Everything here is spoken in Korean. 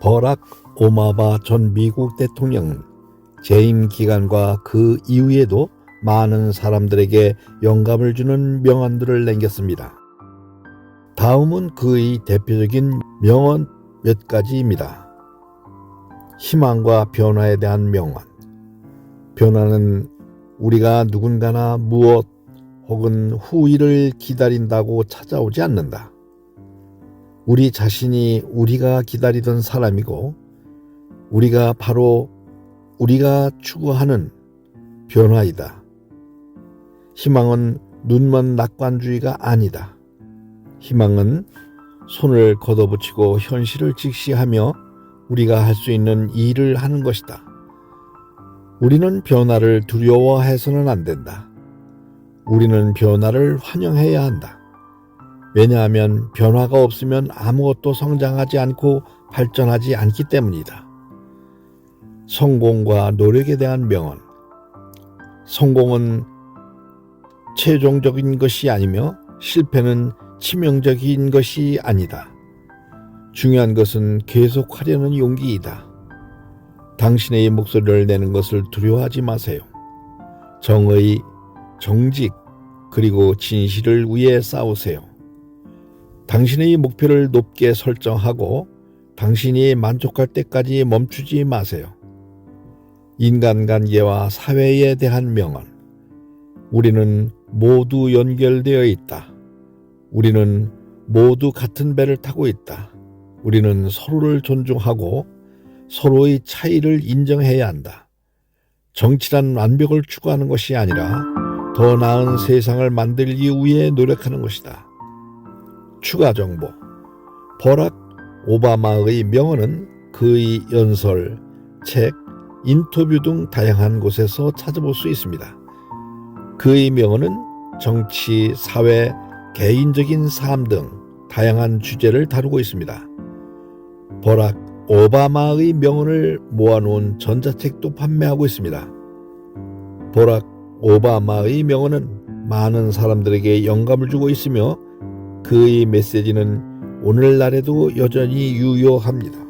버락 오마바 전 미국 대통령은 재임 기간과 그 이후에도 많은 사람들에게 영감을 주는 명언들을 남겼습니다. 다음은 그의 대표적인 명언 몇 가지입니다. 희망과 변화에 대한 명언. 변화는 우리가 누군가나 무엇 혹은 후일을 기다린다고 찾아오지 않는다. 우리 자신이 우리가 기다리던 사람이고 우리가 바로 우리가 추구하는 변화이다. 희망은 눈먼 낙관주의가 아니다. 희망은 손을 걷어붙이고 현실을 직시하며 우리가 할 수 있는 일을 하는 것이다. 우리는 변화를 두려워해서는 안 된다. 우리는 변화를 환영해야 한다. 왜냐하면 변화가 없으면 아무것도 성장하지 않고 발전하지 않기 때문이다. 성공과 노력에 대한 명언. 성공은 최종적인 것이 아니며 실패는 치명적인 것이 아니다. 중요한 것은 계속하려는 용기이다. 당신의 목소리를 내는 것을 두려워하지 마세요. 정의, 정직, 그리고 진실을 위해 싸우세요. 당신의 목표를 높게 설정하고 당신이 만족할 때까지 멈추지 마세요. 인간관계와 사회에 대한 명언. 우리는 모두 연결되어 있다. 우리는 모두 같은 배를 타고 있다. 우리는 서로를 존중하고 서로의 차이를 인정해야 한다. 정치란 완벽을 추구하는 것이 아니라 더 나은 세상을 만들기 위해 노력하는 것이다. 추가 정보. 버락 오바마의 명언은 그의 연설, 책, 인터뷰 등 다양한 곳에서 찾아볼 수 있습니다. 그의 명언은 정치, 사회, 개인적인 삶 등 다양한 주제를 다루고 있습니다. 버락 오바마의 명언을 모아놓은 전자책도 판매하고 있습니다. 버락 오바마의 명언은 많은 사람들에게 영감을 주고 있으며 그의 메시지는 오늘날에도 여전히 유효합니다.